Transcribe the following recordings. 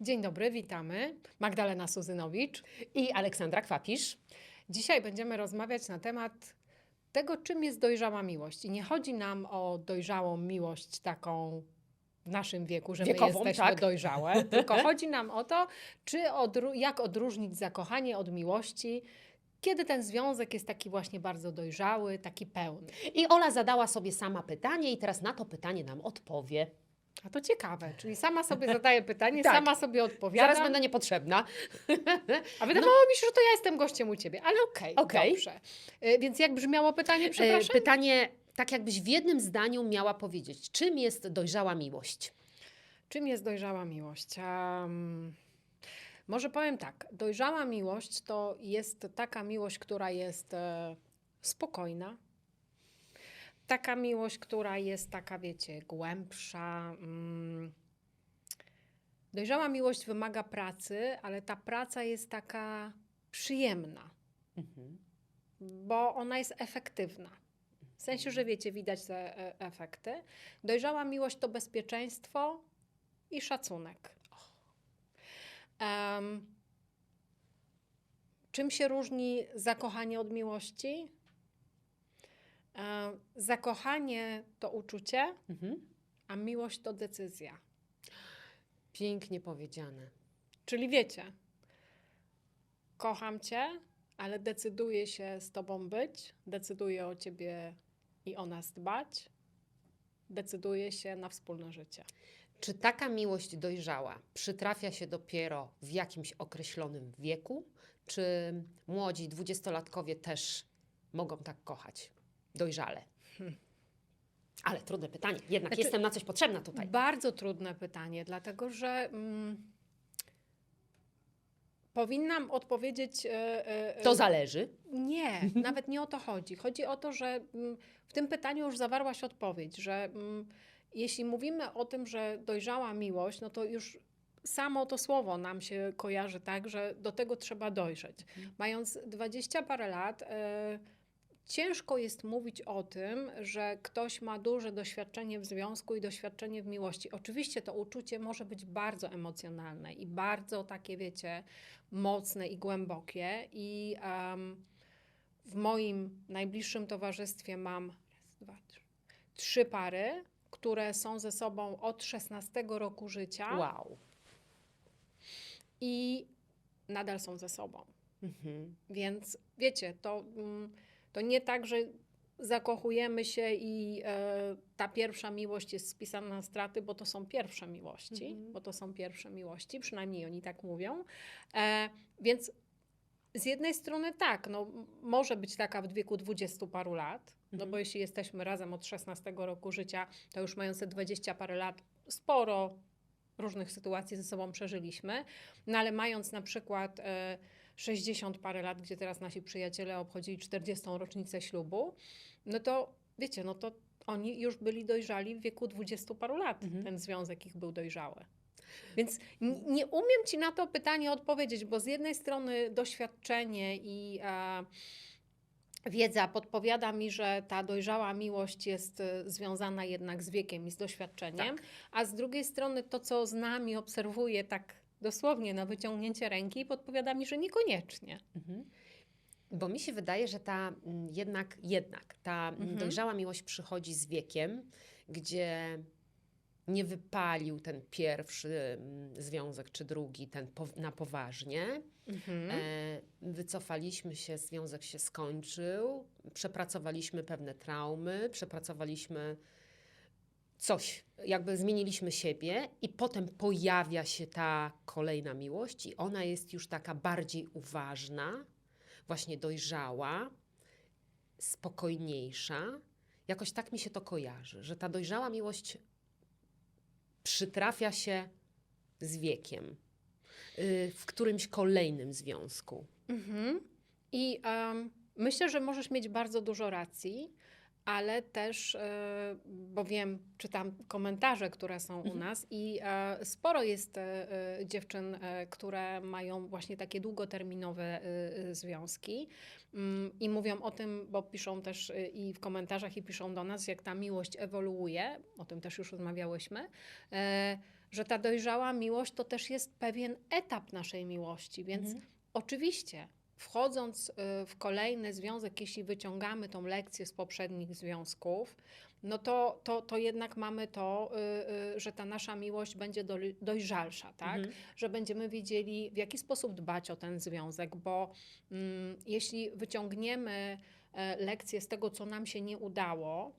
Dzień dobry, witamy. Magdalena Suzynowicz. I Aleksandra Kwapisz. Dzisiaj będziemy rozmawiać na temat tego, czym jest dojrzała miłość. I nie chodzi nam o dojrzałą miłość taką w naszym wieku, że Wiekową, my jesteśmy tak. dojrzałe, tylko chodzi nam o to, czy odru- jak odróżnić zakochanie od miłości, kiedy ten związek jest taki właśnie bardzo dojrzały, taki pełny. I Ola zadała sobie sama pytanie i teraz na to pytanie nam odpowie. A to ciekawe, czyli sama sobie zadaje pytanie, Tak. sama sobie odpowiada. Zaraz będę niepotrzebna. A wydawało mi się, że to ja jestem gościem u ciebie, ale okej, Okej. dobrze. Y, Więc jak brzmiało pytanie, E, przepraszam? Pytanie, tak jakbyś w jednym zdaniu miała powiedzieć, czym jest dojrzała miłość? Czym jest dojrzała miłość? Em, może powiem tak. Dojrzała miłość to jest taka miłość, która jest e, spokojna. Taka miłość, która jest taka, wiecie, głębsza. Mm. Dojrzała miłość wymaga pracy, ale ta praca jest taka przyjemna, Mhm. bo ona jest efektywna. W sensie, że wiecie, widać te e, efekty. Dojrzała miłość to bezpieczeństwo i szacunek. Em, czym się różni zakochanie od miłości? Zakochanie to uczucie, Mhm. a miłość to decyzja. Pięknie powiedziane. Czyli wiecie, kocham cię, ale decyduję się z tobą być, decyduję o ciebie i o nas dbać, decyduję się na wspólne życie. Czy taka miłość dojrzała przytrafia się dopiero w jakimś określonym wieku? Czy młodzi dwudziestolatkowie też mogą tak kochać dojrzale? Ale trudne pytanie. Jednak Znaczy- jestem na coś potrzebna tutaj. Bardzo trudne pytanie, dlatego że mm, powinnam odpowiedzieć. e, e, To zależy. Nie, nawet nie o to chodzi. Chodzi o to, że mm, w tym pytaniu już zawarłaś odpowiedź, że mm, jeśli mówimy o tym, że dojrzała miłość, no to już samo to słowo nam się kojarzy tak, że do tego trzeba dojrzeć. Mając dwadzieścia parę lat, e, ciężko jest mówić o tym, że ktoś ma duże doświadczenie w związku i doświadczenie w miłości. Oczywiście to uczucie może być bardzo emocjonalne i bardzo takie, wiecie, mocne i głębokie. I em, w moim najbliższym towarzystwie mam raz, dwa, trzy, trzy pary, które są ze sobą od 16 roku życia Wow. i nadal są ze sobą. Mhm. Więc wiecie, to, mm, to nie tak, że zakochujemy się i e, ta pierwsza miłość jest spisana na straty, bo to są pierwsze miłości, Mhm. bo to są pierwsze miłości, przynajmniej oni tak mówią. E, więc z jednej strony tak, no, może być taka w wieku dwudziestu paru lat, no Mhm. bo jeśli jesteśmy razem od 16 roku życia, to już mające 20 parę lat, sporo różnych sytuacji ze sobą przeżyliśmy, no ale mając na przykład e, 60 parę lat, gdzie teraz nasi przyjaciele obchodzili 40. rocznicę ślubu, no to wiecie, no to oni już byli dojrzali w wieku 20 paru lat. Mhm. Ten związek ich był dojrzały. Więc nie umiem ci na to pytanie odpowiedzieć, bo z jednej strony doświadczenie i e, wiedza podpowiada mi, że ta dojrzała miłość jest e, związana jednak z wiekiem i z doświadczeniem, Tak. a z drugiej strony to, co z nami obserwuję tak dosłownie na wyciągnięcie ręki, podpowiada mi, że niekoniecznie. Mhm. Bo mi się wydaje, że ta mm, jednak, jednak ta mm, Mhm. dojrzała miłość przychodzi z wiekiem, gdzie nie wypalił ten pierwszy mm, związek czy drugi, ten po, na poważnie. Mhm. E, wycofaliśmy się, związek się skończył, przepracowaliśmy pewne traumy, przepracowaliśmy coś, jakby zmieniliśmy siebie, i potem pojawia się ta kolejna miłość, i ona jest już taka bardziej uważna, właśnie dojrzała, spokojniejsza. Jakoś tak mi się to kojarzy, że ta dojrzała miłość przytrafia się z wiekiem y, w którymś kolejnym związku. Mhm. I em, myślę, że możesz mieć bardzo dużo racji, ale też, e, bo wiem, czytam komentarze, które są u Mhm. nas i e, sporo jest e, dziewczyn, które mają właśnie takie długoterminowe związki mm, i mówią o tym, bo piszą też i w komentarzach i piszą do nas, jak ta miłość ewoluuje, o tym też już rozmawiałyśmy, że ta dojrzała miłość to też jest pewien etap naszej miłości, więc Mhm. oczywiście wchodząc y, w kolejny związek, jeśli wyciągamy tą lekcję z poprzednich związków, no to, to, to jednak mamy to, y, y, że ta nasza miłość będzie dojrzalsza, tak? Mhm. że będziemy wiedzieli, w jaki sposób dbać o ten związek, bo mm, jeśli wyciągniemy e, lekcje z tego, co nam się nie udało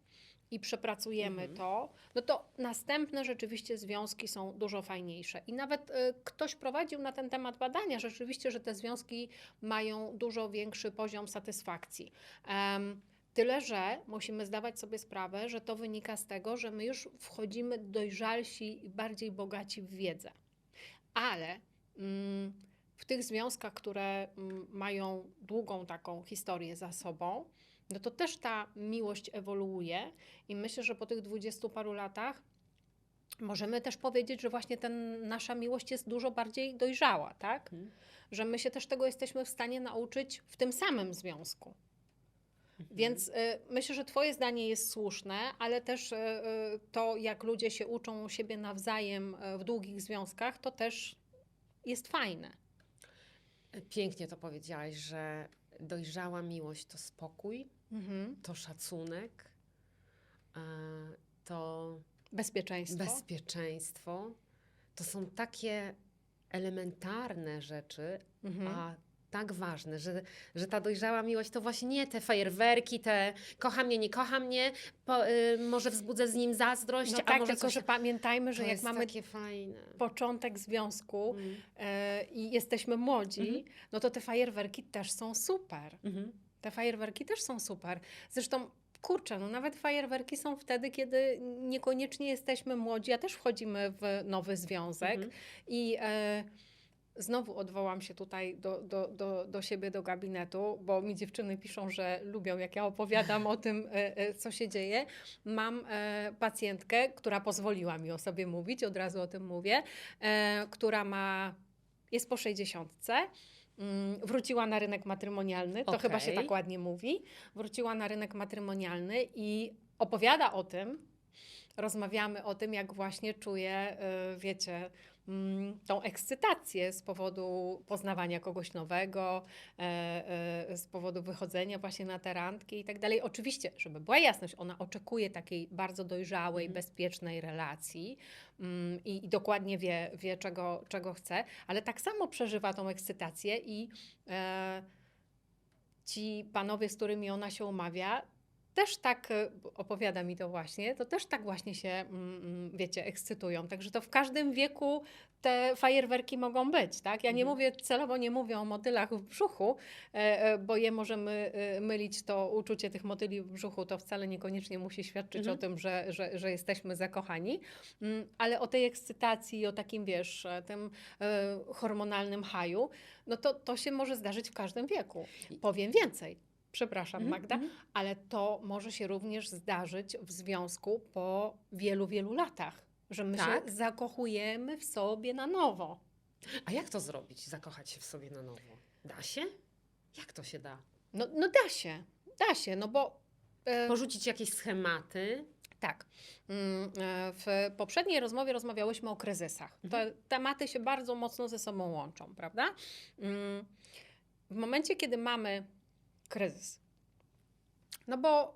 i przepracujemy Mhm. to, no to następne rzeczywiście związki są dużo fajniejsze. I nawet e, ktoś prowadził na ten temat badania, rzeczywiście, że te związki mają dużo większy poziom satysfakcji. Em, Tyle, że musimy zdawać sobie sprawę, że to wynika z tego, że my już wchodzimy dojrzalsi i bardziej bogaci w wiedzę. Ale mm, w tych związkach, które mm, mają długą taką historię za sobą, no to też ta miłość ewoluuje i myślę, że po tych dwudziestu paru latach możemy też powiedzieć, że właśnie ten, nasza miłość jest dużo bardziej dojrzała, tak? Mhm. Że my się też tego jesteśmy w stanie nauczyć w tym samym związku. Mhm. Więc y, myślę, że Twoje zdanie jest słuszne, ale też y, y, to, jak ludzie się uczą siebie nawzajem y, w długich związkach, to też jest fajne. Pięknie to powiedziałaś, że dojrzała miłość to spokój, Mhm. to szacunek, e, to Bezpieczeństwo. bezpieczeństwo. To są takie elementarne rzeczy, Mhm. a tak ważne, że, że ta dojrzała miłość to właśnie nie te fajerwerki, te kocha mnie, nie kocha mnie, po, y, może wzbudzę z nim zazdrość, No a tak, może tylko coś... że pamiętajmy, że to jak jest mamy takie fajne. początek związku Mm. e, i jesteśmy młodzi, Mhm. no to te fajerwerki też są super. Mhm. Te fajerwerki też są super. Zresztą, kurczę, no nawet fajerwerki są wtedy, kiedy niekoniecznie jesteśmy młodzi, a też wchodzimy w nowy związek. Mhm. I e, znowu odwołam się tutaj do, do, do, do siebie, do gabinetu, bo mi dziewczyny piszą, że lubią, jak ja opowiadam o tym, e, e, co się dzieje. Mam e, pacjentkę, która pozwoliła mi o sobie mówić, od razu o tym mówię, e, która ma, jest po 60. mm, Wróciła na rynek matrymonialny, to chyba się tak ładnie mówi. Wróciła na rynek matrymonialny i opowiada o tym, rozmawiamy o tym, jak właśnie czuje, y, wiecie, tą ekscytację z powodu poznawania kogoś nowego, e, e, z powodu wychodzenia właśnie na te randki i tak dalej. Oczywiście, żeby była jasność, ona oczekuje takiej bardzo dojrzałej, Mhm. bezpiecznej relacji mm, i, i dokładnie wie, wie czego, czego chce, ale tak samo przeżywa tą ekscytację i e, ci panowie, z którymi ona się umawia, też tak e, opowiada mi to właśnie, to też tak właśnie się, mm, mm, wiecie, ekscytują. Także to w każdym wieku te fajerwerki mogą być, tak? Ja nie Mhm. mówię, celowo nie mówię o motylach w brzuchu, e, e, bo je możemy mylić, to uczucie tych motyli w brzuchu to wcale niekoniecznie musi świadczyć Mhm. o tym, że, że, że jesteśmy zakochani, Mm, ale o tej ekscytacji, o takim, wiesz, tym hormonalnym haju, no to, to się może zdarzyć w każdym wieku. Powiem więcej. Przepraszam, Mhm, Magda, mhm. ale to może się również zdarzyć w związku po wielu, wielu latach, że my Tak? się zakochujemy w sobie na nowo. A jak to zrobić? Zakochać się w sobie na nowo? Da się? Jak to się da? No, no da się, da się, no bo e, Porzucić jakieś schematy? tak. Mm, e, W poprzedniej rozmowie rozmawiałyśmy o kryzysach. Mhm. Te tematy się bardzo mocno ze sobą łączą, prawda? Mm, W momencie, kiedy mamy kryzys, no bo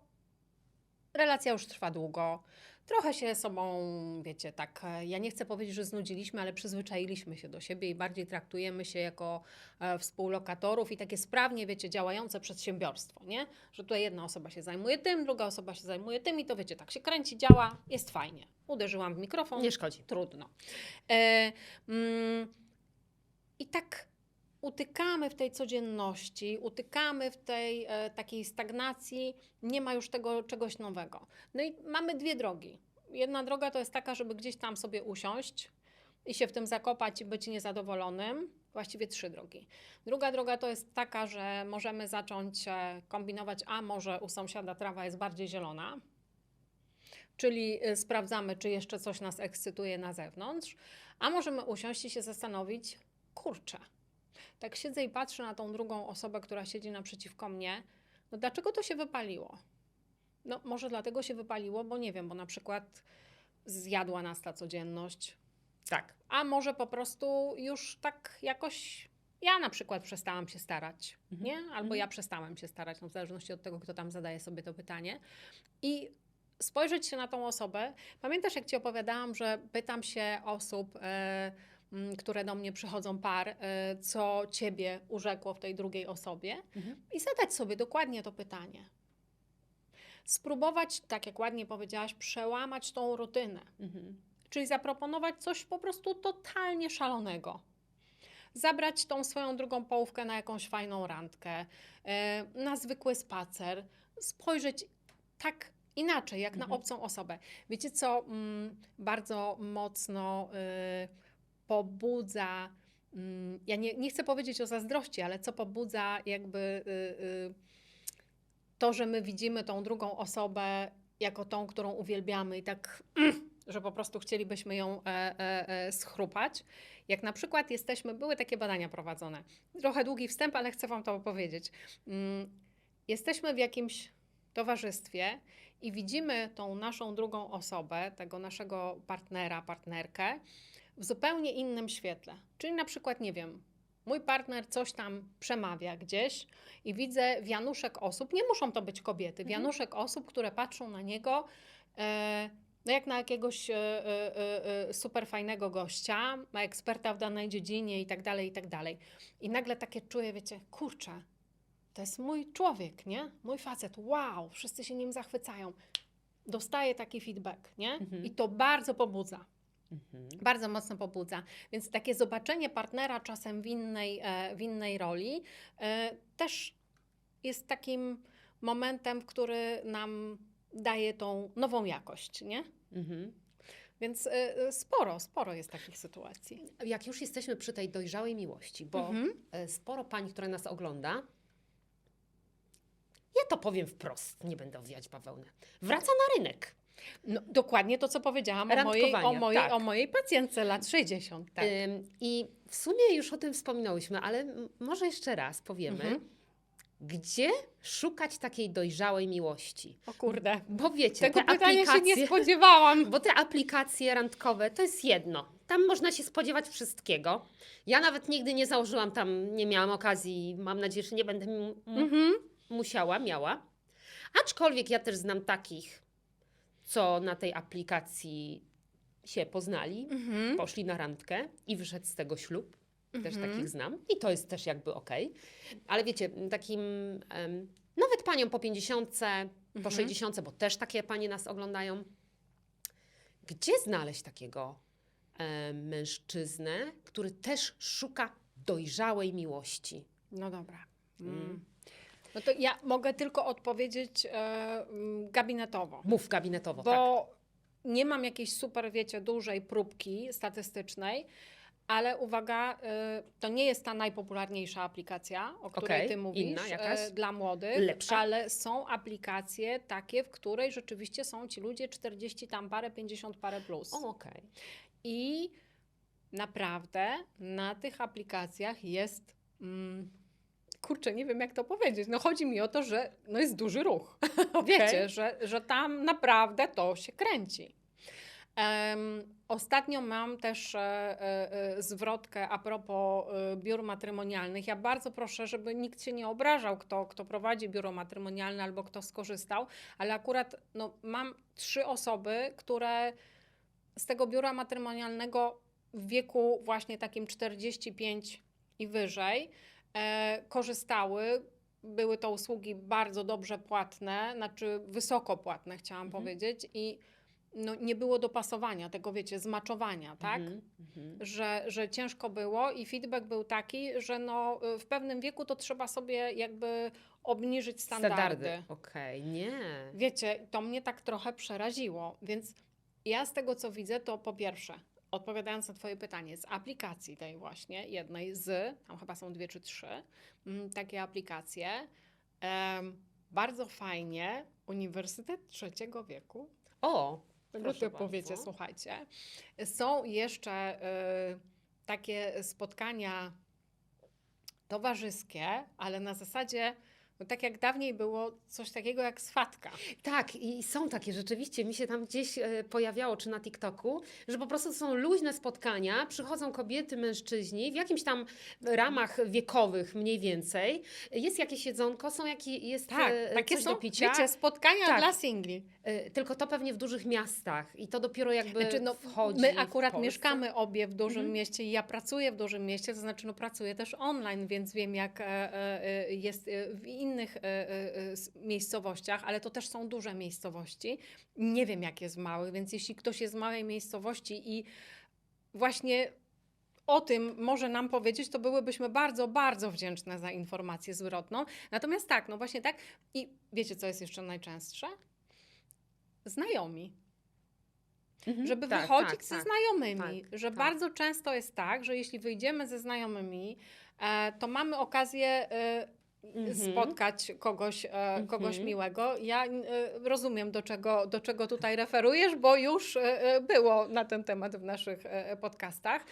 relacja już trwa długo, trochę się sobą, wiecie, tak, e, ja nie chcę powiedzieć, że znudziliśmy, ale przyzwyczailiśmy się do siebie i bardziej traktujemy się jako e, współlokatorów i takie sprawnie, wiecie, działające przedsiębiorstwo, nie? Że tutaj jedna osoba się zajmuje tym, druga osoba się zajmuje tym i to, wiecie, tak się kręci, działa, jest fajnie. Uderzyłam w mikrofon, Nie szkodzi. trudno. E, mm, I tak utykamy w tej codzienności, utykamy w tej e, takiej stagnacji, nie ma już tego czegoś nowego. No i mamy dwie drogi. Jedna droga to jest taka, żeby gdzieś tam sobie usiąść i się w tym zakopać i być niezadowolonym. Właściwie trzy drogi. Druga droga to jest taka, że możemy zacząć e, kombinować, a może u sąsiada trawa jest bardziej zielona, Czyli y, sprawdzamy, czy jeszcze coś nas ekscytuje na zewnątrz, a możemy usiąść i się zastanowić, kurczę, tak siedzę i patrzę na tą drugą osobę, która siedzi naprzeciwko mnie, no dlaczego to się wypaliło? No może dlatego się wypaliło, bo nie wiem, bo na przykład zjadła nas ta codzienność, Tak. a może po prostu już tak jakoś ja na przykład przestałam się starać, Mhm. nie? Albo Mhm. ja przestałam się starać, no w zależności od tego, kto tam zadaje sobie to pytanie. I spojrzeć się na tą osobę. Pamiętasz, jak ci opowiadałam, że pytam się osób, m, które do mnie przychodzą par, e, co ciebie urzekło w tej drugiej osobie Mhm. i zadać sobie dokładnie to pytanie. Spróbować, tak jak ładnie powiedziałaś, przełamać tą rutynę. Mhm. Czyli zaproponować coś po prostu totalnie szalonego. Zabrać tą swoją drugą połówkę na jakąś fajną randkę, e, na zwykły spacer, spojrzeć tak inaczej, jak na Mhm. obcą osobę. Wiecie, co mm, bardzo mocno y, pobudza, mm, ja nie, nie chcę powiedzieć o zazdrości, ale co pobudza jakby y, y, to, że my widzimy tą drugą osobę jako tą, którą uwielbiamy i tak, że po prostu chcielibyśmy ją e, e, e, schrupać. Jak na przykład jesteśmy, były takie badania prowadzone. Trochę długi wstęp, ale chcę Wam to opowiedzieć. Mm, Jesteśmy w jakimś towarzystwie i widzimy tą naszą drugą osobę, tego naszego partnera, partnerkę w zupełnie innym świetle. Czyli na przykład, nie wiem, mój partner coś tam przemawia gdzieś i widzę wianuszek osób, nie muszą to być kobiety, Mhm. wianuszek osób, które patrzą na niego e, no jak na jakiegoś e, e, e, super fajnego gościa, ma eksperta w danej dziedzinie i tak dalej, i tak dalej. I nagle takie czuję, wiecie, kurczę, to jest mój człowiek, nie? Mój facet, wow, wszyscy się nim zachwycają. Dostaję taki feedback, nie? Mhm. I to bardzo pobudza. Mhm. Bardzo mocno pobudza. Więc takie zobaczenie partnera czasem w innej, e, w innej roli e, też jest takim momentem, który nam daje tą nową jakość, nie? Mhm. Więc e, sporo, sporo jest takich sytuacji. Jak już jesteśmy przy tej dojrzałej miłości, bo Mhm. sporo pań, które nas ogląda, ja to powiem wprost, nie będę owijać bawełnę, wraca na rynek. No, dokładnie to, co powiedziałam o mojej, o, mojej, tak. o mojej pacjentce lat 60. Tak. Ym, I w sumie już o tym wspominałyśmy, ale może jeszcze raz powiemy, Mhm. gdzie szukać takiej dojrzałej miłości. O kurde. Bo wiecie, Tego te pytania się nie spodziewałam. bo te aplikacje randkowe to jest jedno. Tam można się spodziewać wszystkiego. Ja nawet nigdy nie założyłam tam, nie miałam okazji, mam nadzieję, że nie będę Mhm. musiała, miała. Aczkolwiek ja też znam takich, co na tej aplikacji się poznali, Mhm. poszli na randkę i wyszedł z tego ślub. Też Mhm. takich znam i to jest też jakby okej. Ale wiecie, takim em, nawet paniom po 50, po Mhm. 60, bo też takie panie nas oglądają. Gdzie znaleźć takiego em, mężczyznę, który też szuka dojrzałej miłości? No dobra. Mm. No to ja mogę tylko odpowiedzieć e, mm, gabinetowo. Mów gabinetowo, tak. bo nie mam jakiejś super, wiecie, dużej próbki statystycznej, ale uwaga, y, to nie jest ta najpopularniejsza aplikacja, o której Okej, ty mówisz, e, dla młodych, Lepsza? ale są aplikacje takie, w której rzeczywiście są ci ludzie 40 tam parę, 50 parę plus. O, okej. I naprawdę na tych aplikacjach jest. Mm, kurczę, nie wiem jak to powiedzieć. No chodzi mi o to, że no jest duży ruch. Wiecie, że, że tam naprawdę to się kręci. Em, ostatnio mam też e, e, zwrotkę a propos e, biur matrymonialnych. Ja bardzo proszę, żeby nikt się nie obrażał, kto, kto prowadzi biuro matrymonialne albo kto skorzystał, ale akurat no, mam trzy osoby, które z tego biura matrymonialnego w wieku właśnie takim 45 i wyżej korzystały. Były to usługi bardzo dobrze płatne, znaczy wysoko płatne, chciałam Mhm. powiedzieć, i no, nie było dopasowania tego, wiecie, zmaczowania, tak? Mhm, mhm. Że, że ciężko było i feedback był taki, że no, w pewnym wieku to trzeba sobie jakby obniżyć standardy. Okej, nie. Wiecie, to mnie tak trochę przeraziło, więc ja z tego co widzę, to po pierwsze, odpowiadając na Twoje pytanie, z aplikacji tej właśnie, jednej z, tam chyba są dwie czy trzy, mm, takie aplikacje, bardzo fajnie, Uniwersytet Trzeciego Wieku, O, tego typu, wiecie, słuchajcie, są jeszcze y, takie spotkania towarzyskie, ale na zasadzie No, tak jak dawniej było coś takiego jak swatka. Tak, i są takie rzeczywiście. Mi się tam gdzieś e, pojawiało, czy na TikToku, że po prostu są luźne spotkania, przychodzą kobiety, mężczyźni w jakimś tam ramach wiekowych mniej więcej. Jest jakieś jedzonko, są jakie, jest Tak, e, takie coś są, do picia. wiecie, spotkania Tak. dla singli. E, Tylko to pewnie w dużych miastach i to dopiero jakby Znaczy, no, wchodzi my akurat mieszkamy obie w dużym Mhm. mieście i ja pracuję w dużym mieście, to znaczy no, pracuję też online, więc wiem jak jest w innych e, e, e, s- miejscowościach, ale to też są duże miejscowości. Nie wiem jak jest w małych, więc jeśli ktoś jest z małej miejscowości i właśnie o tym może nam powiedzieć, to byłybyśmy bardzo, bardzo wdzięczne za informację zwrotną. Natomiast tak, no właśnie tak. I wiecie, co jest jeszcze najczęstsze? Znajomi Mhm, żeby tak, wychodzić tak, ze tak. znajomymi. tak, że tak. bardzo często jest tak, że jeśli wyjdziemy ze znajomymi, e, to mamy okazję e. spotkać kogoś, e, kogoś Mhm. miłego. Ja e, rozumiem, do czego, do czego tutaj referujesz, bo już e, było na ten temat w naszych podcastach.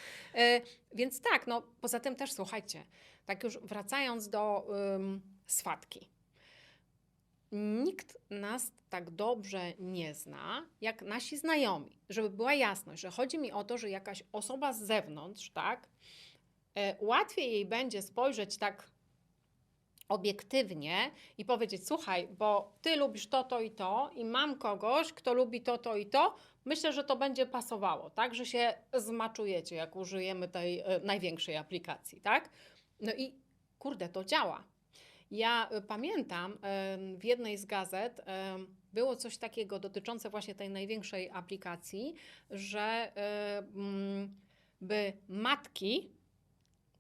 Więc tak, no poza tym też słuchajcie, tak już wracając do ym, swatki. Nikt nas tak dobrze nie zna, jak nasi znajomi. Żeby była jasność, że chodzi mi o to, że jakaś osoba z zewnątrz, tak, łatwiej jej będzie spojrzeć tak obiektywnie i powiedzieć: Słuchaj, bo ty lubisz to, to i to, i mam kogoś, kto lubi to, to i to. Myślę, że to będzie pasowało, tak, że się zmaczujecie, jak użyjemy tej e, największej aplikacji, tak? No i kurde, to działa. Ja y, pamiętam w jednej z gazet było coś takiego dotyczące właśnie tej największej aplikacji, że e, by matki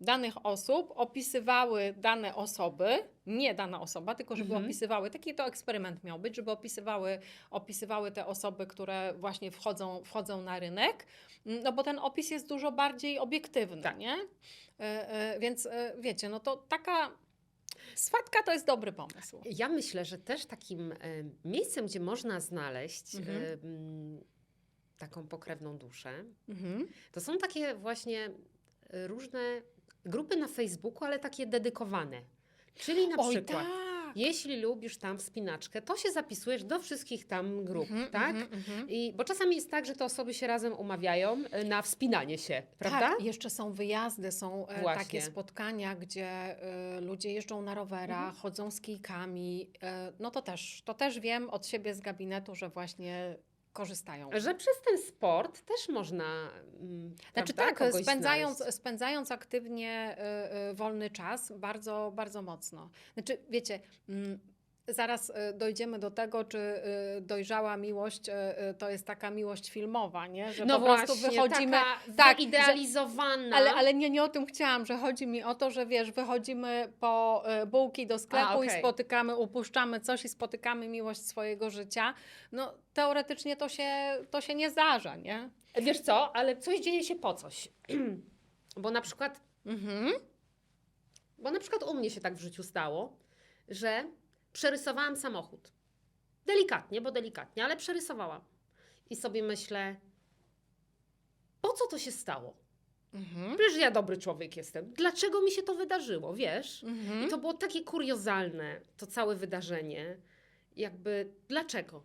danych osób opisywały dane osoby, nie dana osoba, tylko żeby Mhm. opisywały, taki to eksperyment miał być, żeby opisywały, opisywały te osoby, które właśnie wchodzą, wchodzą na rynek, no bo ten opis jest dużo bardziej obiektywny, Tak. nie? E, e, Więc e, wiecie, no to taka swatka to jest dobry pomysł. Ja myślę, że też takim miejscem, gdzie można znaleźć Mhm. taką pokrewną duszę, Mhm. to są takie właśnie różne grupy na Facebooku, ale takie dedykowane. Czyli na Oj, przykład, tak. jeśli lubisz tam wspinaczkę, to się zapisujesz do wszystkich tam grup, Mhm, tak? mhm, mhm. I, bo czasami jest tak, że te osoby się razem umawiają e, na wspinanie się, prawda? Tak, jeszcze są wyjazdy, są e, Właśnie. takie spotkania, gdzie e, ludzie jeżdżą na rowerach, chodzą z kijkami. E, no to też, to też wiem od siebie z gabinetu, że właśnie korzystają. Że przez ten sport też można. mm, Znaczy prawda, tak, spędzając, znaleźć. spędzając aktywnie y, y, wolny czas, bardzo, bardzo mocno. Znaczy, wiecie, mm, zaraz y, dojdziemy do tego, czy y, dojrzała miłość y, to jest taka miłość filmowa, nie? Że no po prostu właśnie, wychodzimy. taka tak, że- wyidealizowana. Ale, ale nie, nie o tym chciałam, że chodzi mi o to, że wiesz, wychodzimy po bułki do sklepu A, i okej. spotykamy, upuszczamy coś i spotykamy miłość swojego życia. No teoretycznie to się, to się nie zdarza, nie? Wiesz co, ale coś dzieje się po coś. Bo na przykład, Mhm. bo na przykład u mnie się tak w życiu stało, że przerysowałam samochód. Delikatnie, bo delikatnie, ale przerysowałam. I sobie myślę, po co to się stało? Mhm. Przecież ja dobry człowiek jestem. Dlaczego mi się to wydarzyło, wiesz? Mhm. I to było takie kuriozalne, to całe wydarzenie. Jakby, dlaczego?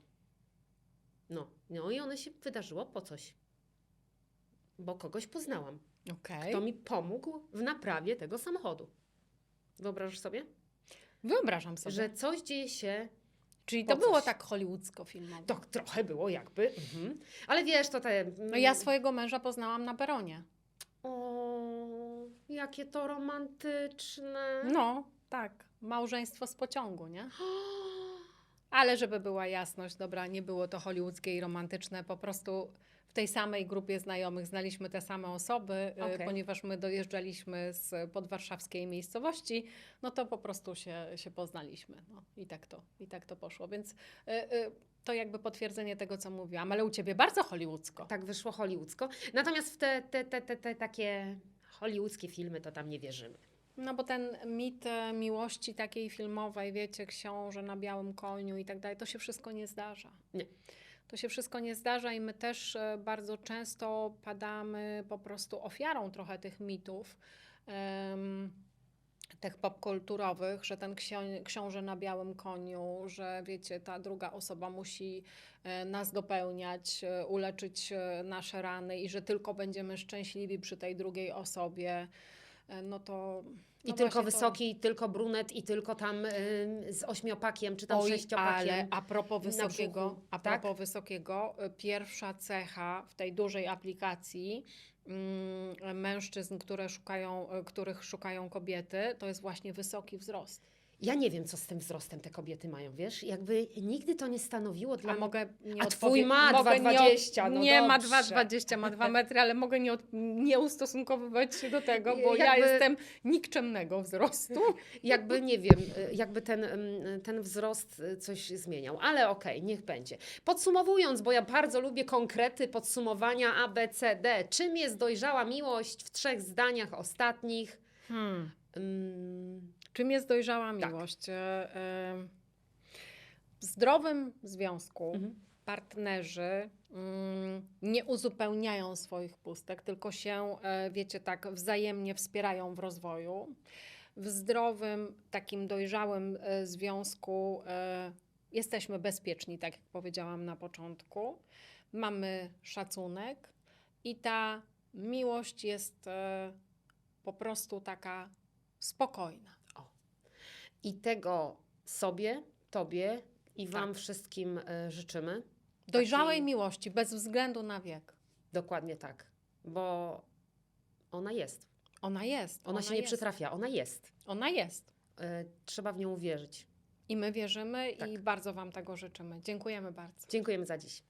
No, no i ono się wydarzyło po coś. Bo kogoś poznałam, Okej. kto mi pomógł w naprawie tego samochodu. Wyobrażasz sobie? Wyobrażam sobie. Że coś dzieje się, Czyli to było coś. tak hollywoodzko filmowo. to trochę było jakby, mhm. ale wiesz, to te... No ja swojego męża poznałam na peronie. O, jakie to romantyczne. No, tak. Małżeństwo z pociągu, nie? Ale żeby była jasność, dobra, nie było to hollywoodzkie i romantyczne, po prostu w tej samej grupie znajomych znaliśmy te same osoby, y, Okej. ponieważ my dojeżdżaliśmy z podwarszawskiej miejscowości, no to po prostu się, się poznaliśmy. No, i, tak to, I tak to poszło, więc y, y, to jakby potwierdzenie tego, co mówiłam, ale u Ciebie bardzo hollywoodzko. Tak wyszło hollywoodzko. Natomiast w te, te, te, te, te takie hollywoodzkie filmy to tam nie wierzymy. No bo ten mit e, miłości takiej filmowej, wiecie, książę na białym koniu i tak dalej, to się wszystko nie zdarza. Nie. To się wszystko nie zdarza i my też e, bardzo często padamy po prostu ofiarą trochę tych mitów. Em, tych popkulturowych, że ten ksio- książę na białym koniu, że wiecie, ta druga osoba musi e, nas dopełniać, e, uleczyć nasze rany i że tylko będziemy szczęśliwi przy tej drugiej osobie, no to... I no tylko właśnie to- wysoki, i tylko brunet, i tylko tam ym, z ośmiopakiem, czy tam Oj, sześciopakiem. ale a propos wysokiego, brzuchu, a tak? propos wysokiego, y, pierwsza cecha w tej dużej aplikacji mm, mężczyzn, które szukają, y, których szukają kobiety, to jest właśnie wysoki wzrost. Ja nie wiem, co z tym wzrostem te kobiety mają, wiesz? Jakby nigdy to nie stanowiło dla A mogę nie A odpowie- twój ma mogę nie od- 2,20, no Nie ma dobrze. 2,20, ma 2 metry, ale mogę nie, od, nie ustosunkowywać się do tego, bo ja Jakby- jestem nikczemnego wzrostu. Jakby, nie wiem, y, jakby ten, ym, ten wzrost y, coś zmieniał. Ale okej, niech będzie. Podsumowując, bo ja bardzo lubię konkrety podsumowania A, B, C, D. Czym jest dojrzała miłość w trzech zdaniach ostatnich? Hmm. Ym, Czym jest dojrzała Tak. miłość? E, W zdrowym związku Mhm. partnerzy mm, nie uzupełniają swoich pustek, tylko się, e, wiecie, tak wzajemnie wspierają w rozwoju. W zdrowym, takim dojrzałym e, związku jesteśmy bezpieczni, tak jak powiedziałam na początku. Mamy szacunek i ta miłość jest po prostu taka spokojna. I tego sobie, tobie i wam Tak. wszystkim y, życzymy. Dojrzałej Takiej- miłości, bez względu na wiek. Dokładnie tak, bo ona jest. Ona jest. Ona, się nie jest. przytrafia, ona jest. Ona jest. Y, trzeba w nią uwierzyć. I my wierzymy Tak. i bardzo Wam tego życzymy. Dziękujemy bardzo. Dziękujemy za dziś.